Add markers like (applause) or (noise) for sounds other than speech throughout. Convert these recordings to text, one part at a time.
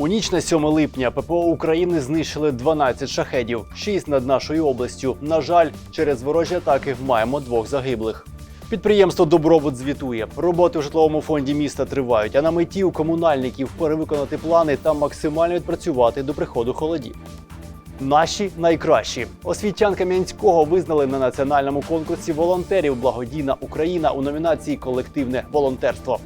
У ніч на 7 липня ППО України знищили 12 шахедів, 6 над нашою областю. На жаль, через ворожі атаки маємо двох загиблих. Підприємство Добробут звітує. Роботи в житловому фонді міста тривають, а на меті у комунальників перевиконати плани та максимально відпрацювати до приходу холодів. Наші найкращі освітян Кам'янського визнали на національному конкурсі волонтерів Благодійна Україна у номінації Колективне волонтерство.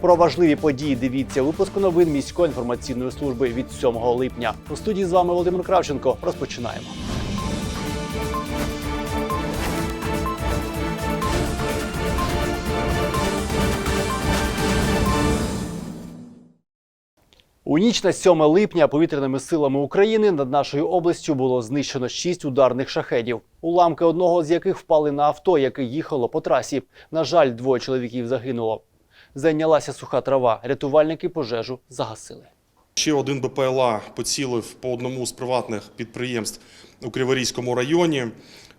Про важливі події дивіться випуску новин міської інформаційної служби від 7 липня. У студії з вами Володимир Кравченко. Розпочинаємо. У ніч на 7 липня повітряними силами України над нашою областю було знищено 6 ударних шахедів, уламки одного з яких впали на авто, яке їхало по трасі. На жаль, двоє чоловіків загинуло. Зайнялася суха трава. Рятувальники пожежу загасили. Ще один БПЛА поцілив по одному з приватних підприємств у Криворізькому районі.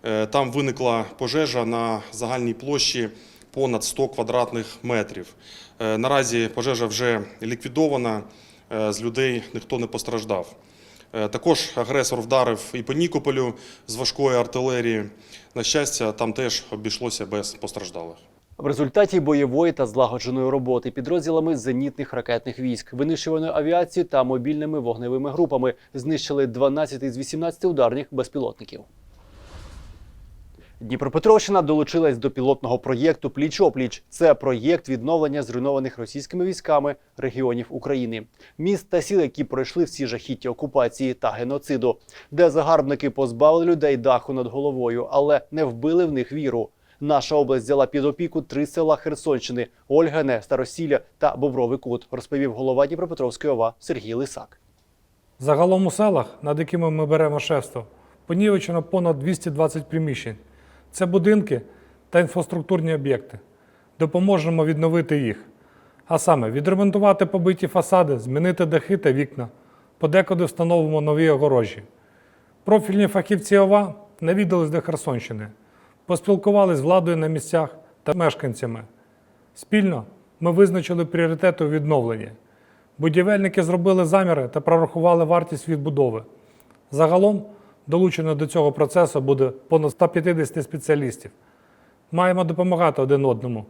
Е, Там виникла пожежа на загальній площі понад 100 квадратних метрів. Е, Наразі пожежа вже ліквідована, е, з людей ніхто не постраждав. Також агресор вдарив і по Нікополю з важкої артилерії. На щастя, там теж обійшлося без постраждалих. В результаті бойової та злагодженої роботи підрозділами зенітних ракетних військ, винищуваною авіацією та мобільними вогневими групами знищили 12 з 18 ударних безпілотників. Дніпропетровщина долучилась до пілотного проєкту Пліч-опліч. Це проєкт відновлення зруйнованих російськими військами регіонів України, міст та сіл, які пройшли всі жахіття окупації та геноциду, де загарбники позбавили людей даху над головою, але не вбили в них віру. Наша область взяла під опіку три села Херсонщини: Ольгане, Старосілля та Бобровий Кут, розповів голова Дніпропетровської ОВА Сергій Лисак. Загалом у селах, над якими ми беремо шефство, понівечено понад 220 приміщень. Це будинки та інфраструктурні об'єкти. Допоможемо відновити їх. А саме відремонтувати побиті фасади, змінити дахи та вікна, подекуди встановимо нові огорожі. Профільні фахівці ОВА навідались до Херсонщини, поспілкувались з владою на місцях та мешканцями. Спільно ми визначили пріоритети у відновленні. Будівельники зробили заміри та прорахували вартість відбудови. Загалом долучено до цього процесу буде понад 150 спеціалістів. Маємо допомагати один одному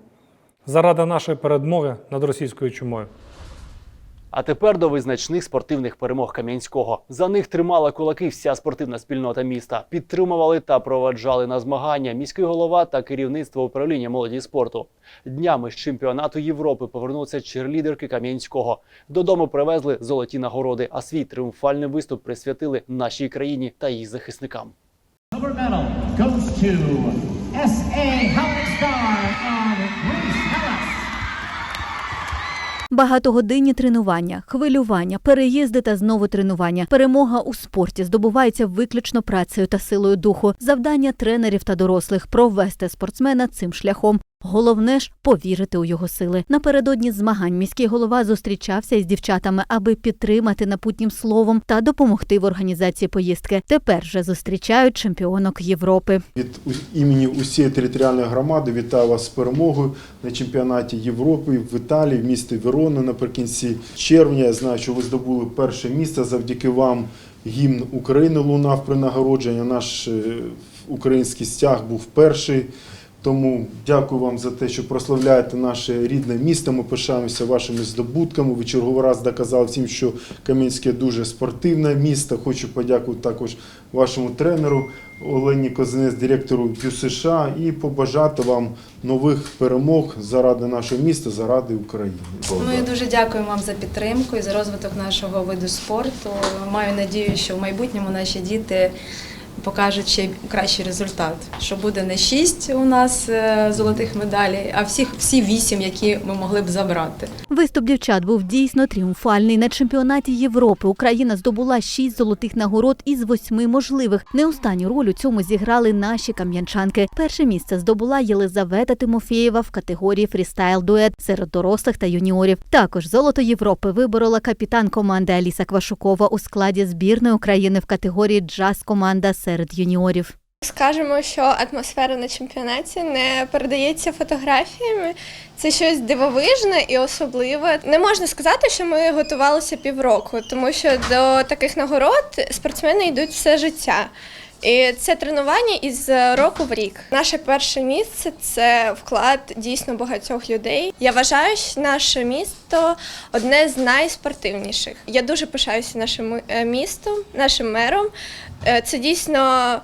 заради нашої перемоги над російською чумою. А тепер до визначних спортивних перемог Кам'янського. За них тримала кулаки вся спортивна спільнота міста. Підтримували та проваджали на змагання міський голова та керівництво управління молоді спорту. Днями з чемпіонату Європи повернуться черлідерки Кам'янського. Додому привезли золоті нагороди, а свій тріумфальний виступ присвятили нашій країні та її захисникам. Багатогодинні тренування, хвилювання, переїзди та знову тренування. Перемога у спорті здобувається виключно працею та силою духу. Завдання тренерів та дорослих провести спортсмена цим шляхом. Головне ж повірити у його сили. Напередодні змагань міський голова зустрічався із дівчатами, аби підтримати напутнім словом та допомогти в організації поїздки. Тепер же зустрічають чемпіонок Європи. Від імені усієї територіальної громади вітаю вас з перемогою на чемпіонаті Європи в Італії, в місті Верона наприкінці червня. Я знаю, що ви здобули перше місце. Завдяки вам гімн України лунав при нагородженні. Наш е, український стяг був перший. Тому дякую вам за те, що прославляєте наше рідне місто. Ми пишаємося вашими здобутками. Ви черговий раз доказали всім, що Кам'янське дуже спортивне місто. Хочу подякувати також вашому тренеру Олені Козинець, директору Дю США, і побажати вам нових перемог заради нашого міста, заради України. Ми дуже дякуємо вам за підтримку і за розвиток нашого виду спорту. Маю надію, що в майбутньому наші діти покажуть ще кращий результат. Що буде не шість у нас е, золотих медалей, а всіх всі вісім, які ми могли б забрати. Виступ дівчат був дійсно тріумфальний. На чемпіонаті Європи Україна здобула шість золотих нагород із восьми можливих. Не останню роль у цьому зіграли наші кам'янчанки. Перше місце здобула Єлизавета Тимофєєва в категорії фрістайл дует серед дорослих та юніорів. Також золото Європи виборола капітан команди Аліса Квашукова у складі збірної України в категорії джаз команда серед юніорів. Скажемо, що атмосфера на чемпіонаті не передається фотографіями. Це щось дивовижне і особливе. Не можна сказати, що ми готувалися півроку, тому що до таких нагород спортсмени йдуть все життя. І це тренування із року в рік. Наше перше місце це вклад дійсно багатьох людей. Я вважаю, що наше місто одне з найспортивніших. Я дуже пишаюся нашим е, містом, нашим мером. Е, Це дійсно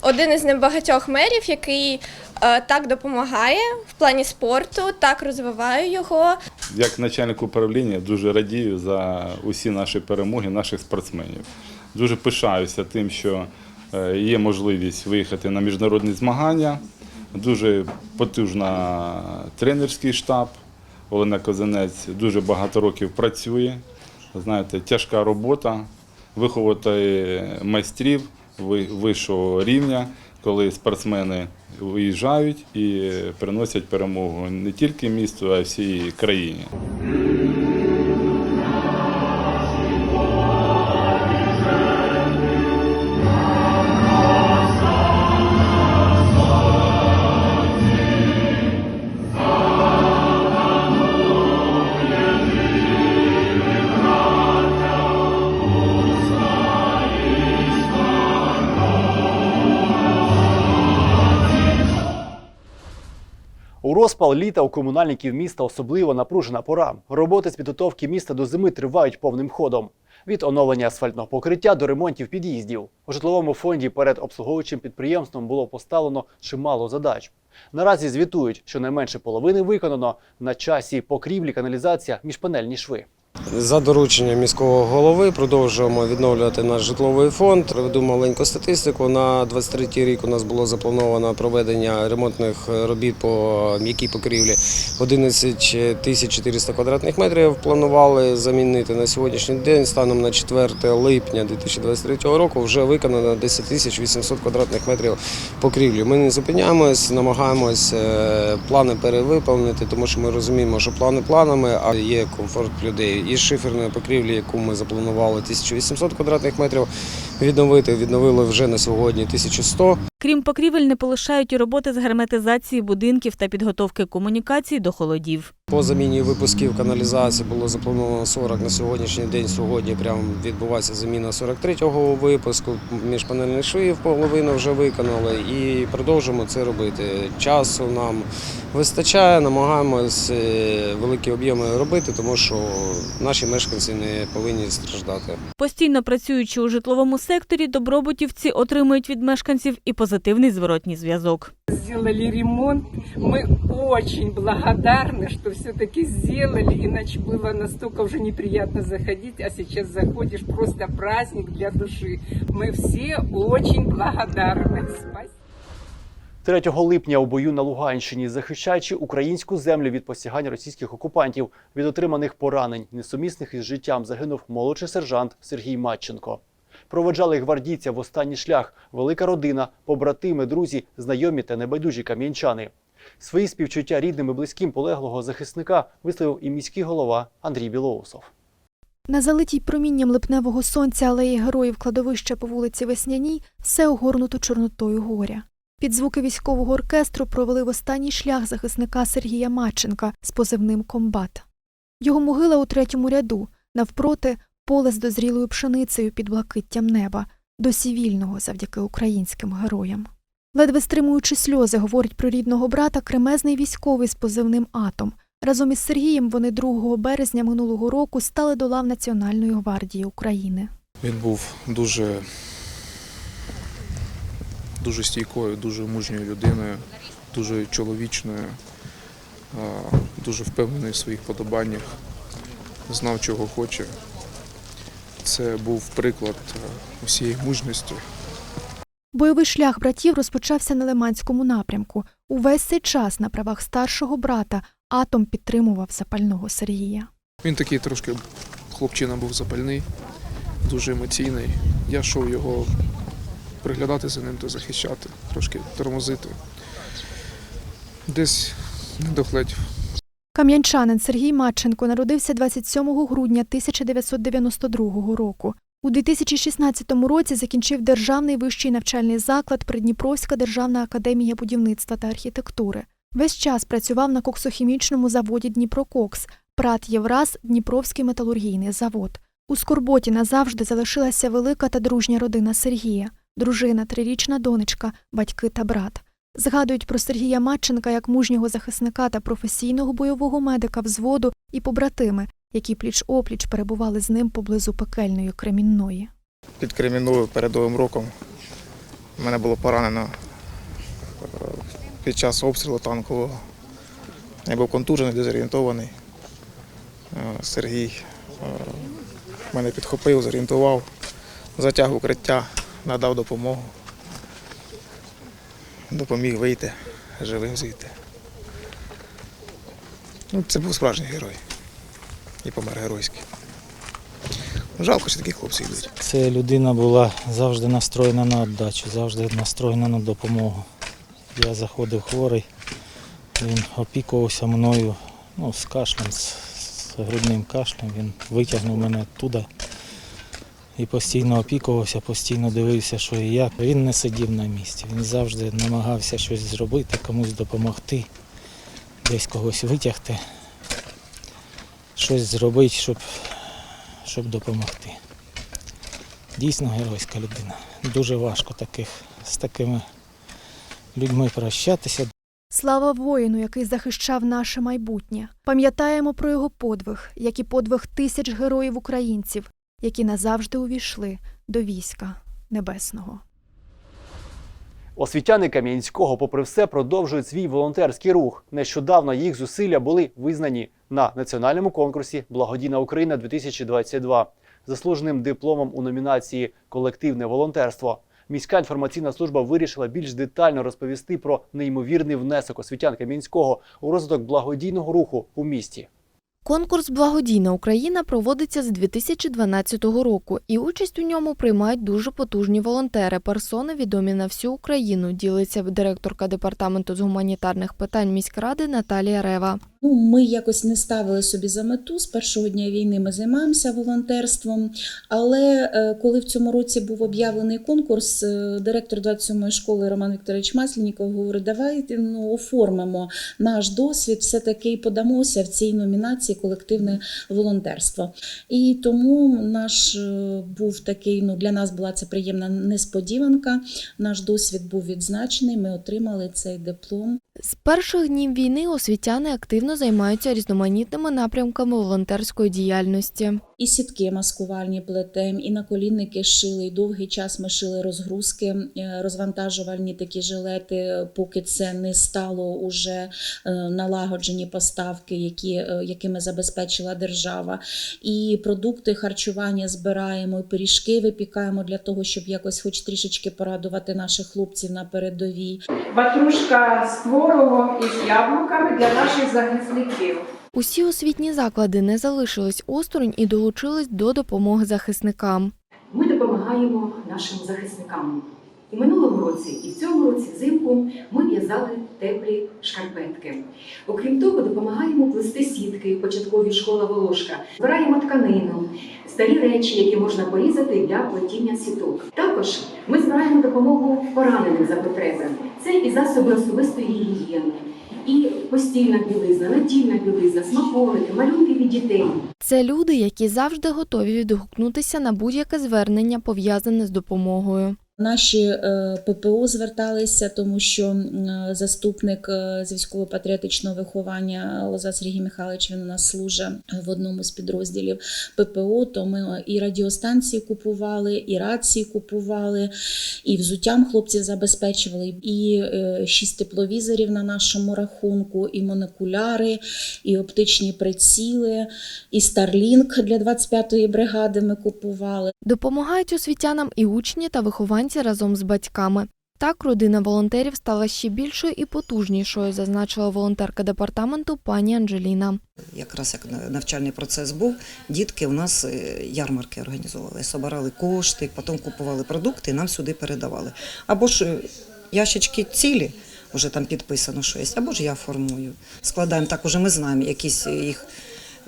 один із небагатьох мерів, який е, так допомагає в плані спорту, так розвиває його. Як начальник управління дуже радію за усі наші перемоги наших спортсменів. Дуже пишаюся тим, що е, є можливість виїхати на міжнародні змагання. Дуже потужна тренерський штаб. Олена Козанець дуже багато років працює. Знаєте, тяжка робота, виховати майстрів вищого рівня, коли спортсмени виїжджають і приносять перемогу не тільки місту, а й всій країні. Розпал літа у комунальників міста особливо напружена пора. Роботи з підготовки міста до зими тривають повним ходом. Від оновлення асфальтного покриття до ремонтів під'їздів. У житловому фонді перед обслуговуючим підприємством було поставлено чимало задач. Наразі звітують, що не менше половини виконано на часі покрівлі, каналізація, міжпанельні шви. За дорученням міського голови продовжуємо відновлювати наш житловий фонд. Приведу маленьку статистику. На 23 рік у нас було заплановано проведення ремонтних робіт по м'якій покрівлі 11 тисяч 400 квадратних метрів. Планували замінити на сьогоднішній день. Станом на 4 липня 2023 року вже виконано 10 тисяч 800 квадратних метрів покрівлі. Ми не зупиняємось, намагаємось е, плани перевиповнити, тому що ми розуміємо, що плани планами, а є комфорт людей. Шиферної покрівлі, яку ми запланували 1800 квадратних метрів, відновити відновили вже на сьогодні 1100. Крім покрівель, не полишають і роботи з герметизації будинків та підготовки комунікацій до холодів. По заміні випусків каналізації було заплановано 40 на сьогоднішній день. Сьогодні прямо відбувається заміна 43-го випуску. Міжпанельних швів половину вже виконали і продовжимо це робити. Часу нам вистачає, намагаємось е, великі об'єми робити, тому що наші мешканці не повинні страждати. Постійно працюючи у житловому секторі, добробутівці отримують від мешканців і позитивний зворотній зв'язок. сделали ремонт. Мы очень благодарны, что все-таки сделали, иначе было настолько уже неприятно заходить, а сейчас заходишь, просто праздник для души. Мы все очень благодарны. Спасибо. 3 липня у бою на Луганщині, захищаючи українську землю від посягань російських окупантів, від отриманих поранень, несумісних із життям, загинув молодший сержант Сергій Матченко. Проводжали гвардійця в останній шлях велика родина, побратими, друзі, знайомі та небайдужі кам'янчани. Свої співчуття рідним і близьким полеглого захисника висловив і міський голова Андрій Білоусов. На залитій промінням липневого сонця алеї героїв кладовища по вулиці Весняній все огорнуто чорнотою горя. Під звуки військового оркестру провели в останній шлях захисника Сергія Матченка з позивним Комбат. Його могила у третьому ряду, навпроти поле з дозрілою пшеницею під блакиттям неба, досі вільного завдяки українським героям. Ледве стримуючи сльози, говорить про рідного брата кремезний військовий з позивним Атом. Разом із Сергієм вони 2 березня минулого року стали до лав Національної гвардії України. Він був дуже, дуже стійкою, дуже мужньою людиною, дуже чоловічною, дуже впевнений в своїх подобаннях, знав, чого хоче. Це був приклад е, усієї мужності. Бойовий шлях братів розпочався на Лиманському напрямку. Увесь цей час на правах старшого брата Атом підтримував запального Сергія. Він такий трошки хлопчина був запальний, дуже емоційний. Я йшов його приглядати за ним та захищати, трошки тормозити. Десь не догледів. Кам'янчанин Сергій Матченко народився 27 грудня 1992 року. У 2016 році закінчив Державний вищий навчальний заклад Придніпровська державна академія будівництва та архітектури. Весь час працював на коксохімічному заводі Дніпрококс, Прат Євраз, Дніпровський металургійний завод. У Скорботі назавжди залишилася велика та дружня родина Сергія, дружина, трирічна донечка, батьки та брат. Згадують про Сергія Матченка як мужнього захисника та професійного бойового медика взводу і побратими, які пліч-опліч перебували з ним поблизу пекельної Кремінної. під Кремінною перед Новим роком. Мене було поранено е, під час обстрілу танкового. Я був контужений, дезорієнтований. Е, Сергій е, мене підхопив, зорієнтував, затяг укриття, надав допомогу. Допоміг вийти живим звідти. Ну, це був справжній герой. І помер геройський. Жалко, що такі хлопці йдуть. Це людина була завжди настроєна на віддачу, завжди настроєна на допомогу. Я заходив хворий, він опікувався мною ну, з кашлем, з грудним кашлем. Він витягнув мене туди і постійно опікувався, постійно дивився, що і як. Він не сидів на місці. Він завжди намагався щось зробити, комусь допомогти, десь когось витягти, щось зробити, щоб щоб допомогти. Дійсно геройська людина. Дуже важко таких, з такими людьми прощатися. Слава воїну, який захищав наше майбутнє. Пам'ятаємо про його подвиг, як і подвиг тисяч героїв українців, які назавжди увійшли до війська небесного. Освітяни Кам'янського, попри все, продовжують свій волонтерський рух. Нещодавно їх зусилля були визнані на національному конкурсі Благодійна Україна 2022 заслуженим дипломом у номінації Колективне волонтерство. Міська інформаційна служба вирішила більш детально розповісти про неймовірний внесок освітян Кам'янського у розвиток благодійного руху у місті. Конкурс Благодійна Україна проводиться з 2012 року, і участь у ньому приймають дуже потужні волонтери, персони відомі на всю Україну. Ділиться директорка департаменту з гуманітарних питань міськради Наталія Рева. Ну, ми якось не ставили собі за мету. З першого дня війни ми займаємося волонтерством. Але е, коли в цьому році був об'явлений конкурс, е, директор 27-ї школи Роман Вікторович Маслініков говорить, давайте ну, оформимо наш досвід, все-таки подамося в цій номінації колективне волонтерство. І тому наш е, був такий, ну для нас була це приємна несподіванка. Наш досвід був відзначений. Ми отримали цей диплом. З перших днів війни освітяни активно займаються різноманітними напрямками волонтерської діяльності. І сітки маскувальні плетем, і наколінники шили. І довгий час ми шили розгрузки, е, розвантажувальні такі жилети, поки це не стало уже е, налагоджені поставки, які, е, якими забезпечила держава. І продукти харчування збираємо, і пиріжки випікаємо для того, щоб якось, хоч трішечки порадувати наших хлопців на передовій. Ватрушка з творогом і з яблуками для наших захисників. Усі освітні заклади не залишились осторонь і долучились до допомоги захисникам. Ми допомагаємо нашим захисникам. І минулого році, і в цьому році взимку ми в'язали теплі шкарпетки. Окрім того, допомагаємо плести сітки, початкові школа Волошка, збираємо тканину, старі речі, які можна порізати для плетіння сіток. Також ми збираємо допомогу пораненим за потреби. Це і засоби особистої гігієни, і постільна білизна, натільна білизна, смаколики, малюнки від дітей. Це люди, які завжди готові відгукнутися на будь-яке звернення пов'язане з допомогою. Наші е, ППО зверталися, тому що е, заступник е, з військово-патріотичного виховання Лоза Сергій Михайлович він у нас служить в одному з підрозділів ППО. То ми і радіостанції купували, і рації купували, і взуттям хлопців забезпечували, і шість тепловізорів на нашому рахунку, і монокуляри, і оптичні приціли, і Starlink для 25-ї бригади ми купували. Допомагають освітянам і учні та вихованці разом з батьками. Так, родина волонтерів стала ще більшою і потужнішою, зазначила волонтерка департаменту пані Анджеліна. Якраз як навчальний процес був, дітки у нас е, ярмарки організовували, собирали кошти, потім купували продукти і нам сюди передавали. Або ж е, ящички цілі, вже там підписано, що є, або ж я формую. Складаємо так, уже ми знаємо якісь їх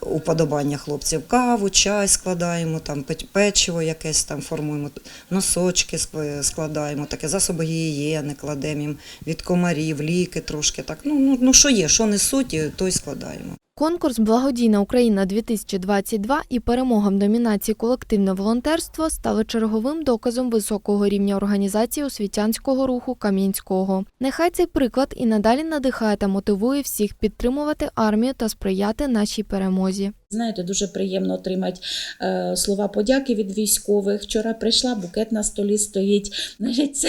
уподобання хлопців. Каву, чай складаємо, там печиво якесь там формуємо, носочки складаємо, таке засоби гігієни кладемо їм від комарів, ліки трошки так. Ну, ну, ну що є, що несуть, то й складаємо. Конкурс Благодійна Україна 2022 і перемога в номінації Колективне волонтерство стали черговим доказом високого рівня організації освітянського руху Кам'янського. Нехай цей приклад і надалі надихає та мотивує всіх підтримувати армію та сприяти нашій перемозі. Знаєте, дуже приємно отримати е, слова подяки від військових. Вчора прийшла, букет на столі стоїть. Це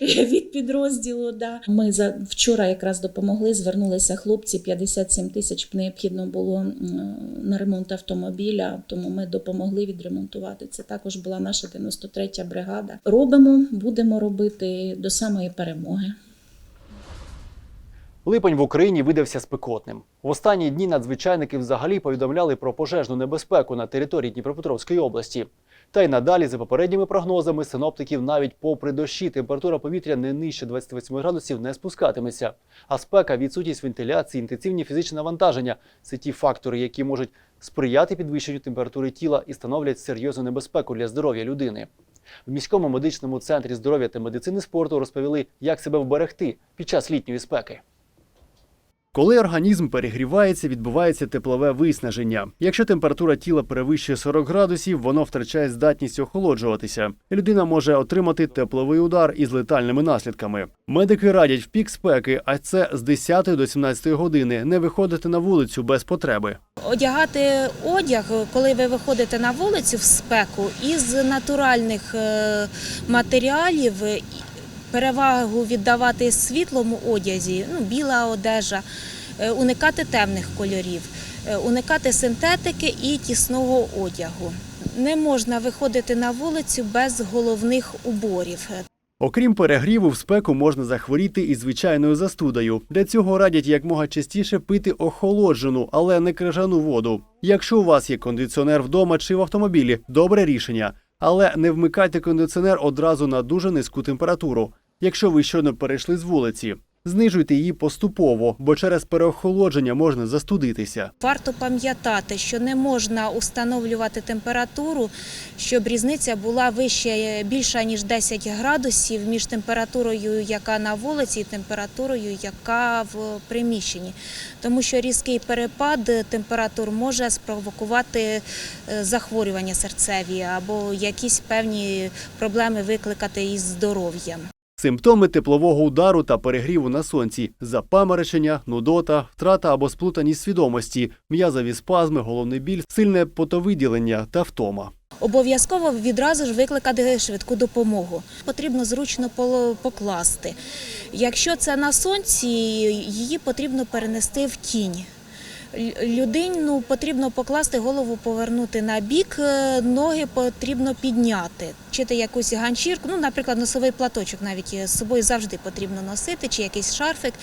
(laughs) від підрозділу. Да. Ми за вчора якраз допомогли. Звернулися хлопці. 57 тисяч необхідно було на ремонт автомобіля, тому ми допомогли відремонтувати. Це також була наша 93-я бригада. Робимо, будемо робити до самої перемоги. Липень в Україні видався спекотним. В останні дні надзвичайники взагалі повідомляли про пожежну небезпеку на території Дніпропетровської області. Та й надалі, за попередніми прогнозами синоптиків, навіть попри дощі, температура повітря не нижче 28 градусів не спускатиметься. А спека, відсутність вентиляції, інтенсивні фізичні навантаження це ті фактори, які можуть сприяти підвищенню температури тіла і становлять серйозну небезпеку для здоров'я людини. В міському медичному центрі здоров'я та медицини спорту розповіли, як себе вберегти під час літньої спеки. Коли організм перегрівається, відбувається теплове виснаження. Якщо температура тіла перевищує 40 градусів, воно втрачає здатність охолоджуватися. Людина може отримати тепловий удар із летальними наслідками. Медики радять в пік спеки, а це з 10 до 17 години, не виходити на вулицю без потреби. Одягати одяг, коли ви виходите на вулицю в спеку, із натуральних е, матеріалів, перевагу віддавати світлому одязі, ну, біла одежа, е, уникати темних кольорів, е, уникати синтетики і тісного одягу. Не можна виходити на вулицю без головних уборів. Окрім перегріву, в спеку можна захворіти і звичайною застудою. Для цього радять якмога частіше пити охолоджену, але не крижану воду. Якщо у вас є кондиціонер вдома чи в автомобілі, добре рішення. Але не вмикайте кондиціонер одразу на дуже низьку температуру, якщо ви щойно перейшли з вулиці. Знижуйте її поступово, бо через переохолодження можна застудитися. Варто пам'ятати, що не можна установлювати температуру, щоб різниця була вища більша ніж 10 градусів між температурою, яка на вулиці, і температурою, яка в приміщенні. Тому що різкий перепад температур може спровокувати е, захворювання серцеві або якісь певні проблеми викликати із здоров'ям. Симптоми теплового удару та перегріву на сонці: запаморочення, нудота, втрата або сплутаність свідомості, м'язові спазми, головний біль, сильне потовиділення та втома. Обов'язково відразу ж викликати швидку допомогу. Потрібно зручно покласти. Якщо це на сонці, її потрібно перенести в тінь. Людину потрібно покласти голову, повернути на бік, е, ноги потрібно підняти. Вчити якусь ганчірку, ну, наприклад, носовий платочок навіть з собою завжди потрібно носити, чи якийсь шарфик.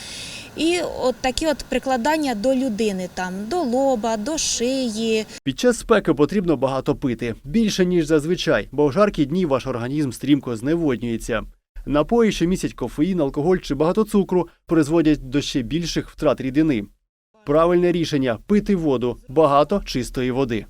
І от такі от прикладання до людини, там, до лоба, до шиї, Під час спеки потрібно багато пити, більше ніж зазвичай, бо в жаркі дні ваш організм стрімко зневоднюється. Напої, що містять кофеїн, алкоголь чи багато цукру, призводять до ще більших втрат рідини. Правильне рішення пити воду, багато чистої води.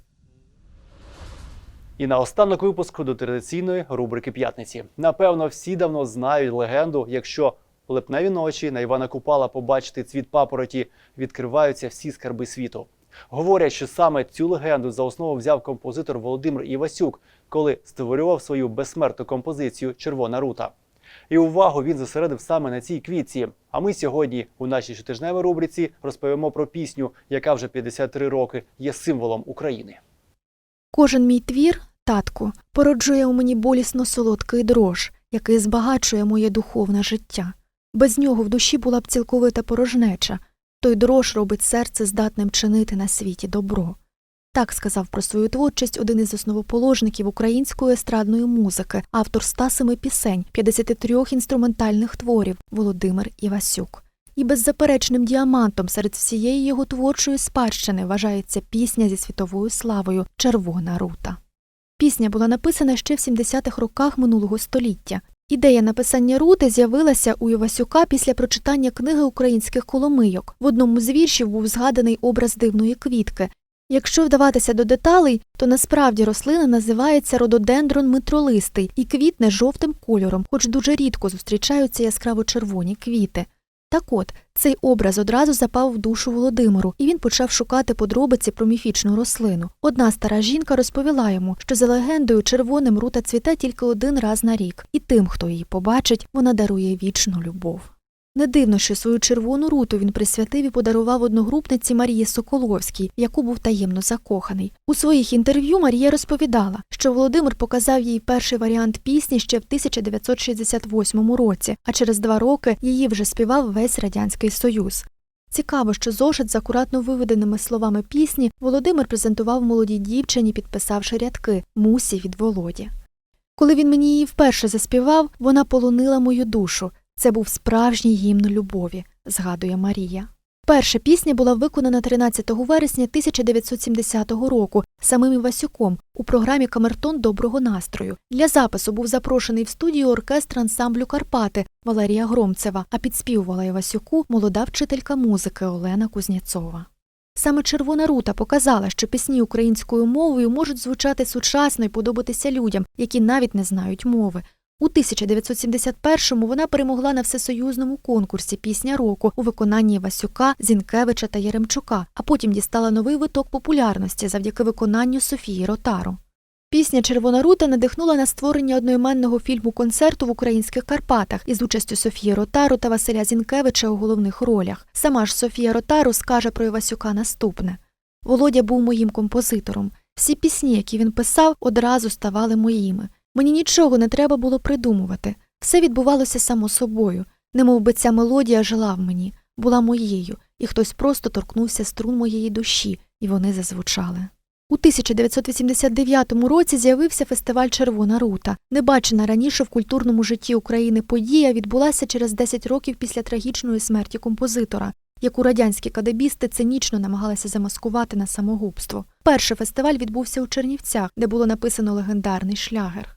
І наостанок випуску до традиційної рубрики п'ятниці. Напевно, всі давно знають легенду, якщо липневі ночі на Івана Купала побачити цвіт папороті, відкриваються всі скарби світу. Говорять, що саме цю легенду за основу взяв композитор Володимир Івасюк, коли створював свою безсмертну композицію Червона рута. І увагу він зосередив саме на цій квітці. А ми сьогодні у нашій щотижневій рубриці розповімо про пісню, яка вже 53 роки є символом України. Кожен мій твір, татку, породжує у мені болісно солодкий дрож, який збагачує моє духовне життя. Без нього в душі була б цілковита порожнеча. Той дрож робить серце здатним чинити на світі добро. Так сказав про свою творчість один із основоположників української естрадної музики, автор 107 пісень, 53 інструментальних творів Володимир Івасюк. І беззаперечним діамантом серед всієї його творчої спадщини вважається пісня зі світовою славою Червона рута. Пісня була написана ще в 70-х роках минулого століття. Ідея написання рути з'явилася у Івасюка після прочитання книги українських коломийок. В одному з віршів був згаданий образ дивної квітки, Якщо вдаватися до деталей, то насправді рослина називається рододендрон митролистий і квітне жовтим кольором, хоч дуже рідко зустрічаються яскраво червоні квіти. Так от, цей образ одразу запав в душу Володимиру, і він почав шукати подробиці про міфічну рослину. Одна стара жінка розповіла йому, що за легендою червоним рута цвіте тільки один раз на рік, і тим, хто її побачить, вона дарує вічну любов. Не дивно, що свою червону руту він присвятив і подарував одногрупниці Марії Соколовській, яку був таємно закоханий. У своїх інтерв'ю Марія розповідала, що Володимир показав їй перший варіант пісні ще в 1968 році, а через два роки її вже співав весь радянський союз. Цікаво, що зошит з акуратно виведеними словами пісні Володимир презентував молодій дівчині, підписавши рядки Мусі від Володі. Коли він мені її вперше заспівав, вона полонила мою душу. Це був справжній гімн любові, згадує Марія. Перша пісня була виконана 13 вересня 1970 року самим Івасюком у програмі Камертон доброго настрою. Для запису був запрошений в студію оркестр ансамблю Карпати Валерія Громцева, а підспівувала Івасюку молода вчителька музики Олена Кузнєцова. Саме Червона рута показала, що пісні українською мовою можуть звучати сучасно і подобатися людям, які навіть не знають мови. У 1971-му вона перемогла на всесоюзному конкурсі Пісня року у виконанні Васюка, Зінкевича та Єремчука, а потім дістала новий виток популярності завдяки виконанню Софії Ротару. Пісня Червона рута надихнула на створення одноіменного фільму концерту в українських Карпатах із участю Софії Ротару та Василя Зінкевича у головних ролях. Сама ж Софія Ротару скаже про Івасюка наступне: Володя був моїм композитором. Всі пісні, які він писав, одразу ставали моїми. Мені нічого не треба було придумувати. Все відбувалося само собою, немов би ця мелодія жила в мені, була моєю, і хтось просто торкнувся струн моєї душі, і вони зазвучали. У 1989 році з'явився фестиваль Червона рута. Небачена раніше в культурному житті України подія відбулася через 10 років після трагічної смерті композитора, яку радянські кадебісти цинічно намагалися замаскувати на самогубство. Перший фестиваль відбувся у Чернівцях, де було написано легендарний шлягер.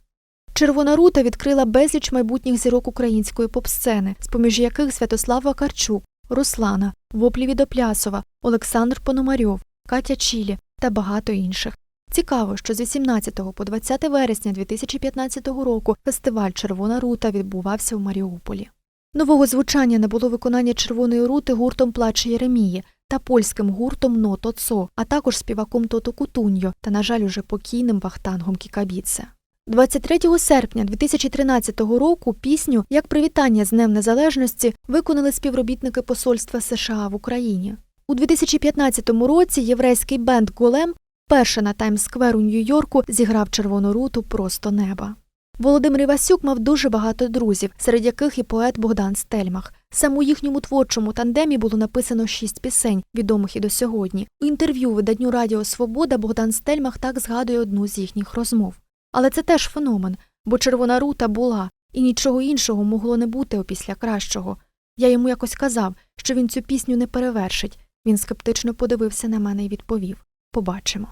Червона рута відкрила безліч майбутніх зірок української поп-сцени, з-поміж яких Святослав Вакарчук, Руслана, Воплі Відоплясова, Олександр Пономарьов, Катя Чілі та багато інших. Цікаво, що з 18 по 20 вересня 2015 року фестиваль Червона рута відбувався у Маріуполі. Нового звучання не було виконання Червоної рути гуртом Плач Єремії та польським гуртом Ното Цо, а також співаком Тото Кутуньо та, на жаль, уже покійним Вахтангом Кікабіце. 23 серпня 2013 року пісню як привітання з Днем Незалежності виконали співробітники Посольства США в Україні. У 2015 році єврейський бенд Голем перше на Таймс-сквер у Нью-Йорку зіграв червону руту просто неба. Володимир Івасюк мав дуже багато друзів, серед яких і поет Богдан Стельмах. Саме у їхньому творчому тандемі було написано шість пісень, відомих і до сьогодні. У інтерв'ю виданню Радіо Свобода Богдан Стельмах так згадує одну з їхніх розмов. Але це теж феномен, бо червона рута була, і нічого іншого могло не бути опісля кращого. Я йому якось казав, що він цю пісню не перевершить. Він скептично подивився на мене і відповів Побачимо.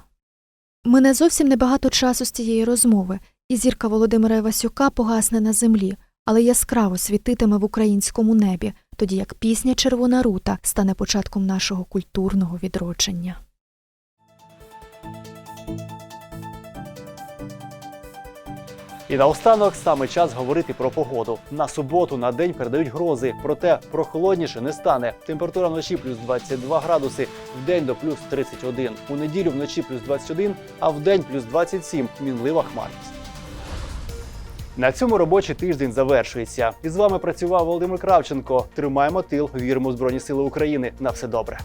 Мине зовсім небагато часу з цієї розмови, і зірка Володимира Івасюка погасне на землі, але яскраво світитиме в українському небі, тоді як пісня Червона рута стане початком нашого культурного відродження. І наостанок саме час говорити про погоду. На суботу на день передають грози, проте прохолодніше не стане. Температура вночі плюс 22 градуси, в день до плюс 31. У неділю вночі плюс 21, а в день плюс 27. Мінлива хмарність. На цьому робочий тиждень завершується. І з вами працював Володимир Кравченко. Тримаємо тил, віримо в Збройні Сили України. На все добре.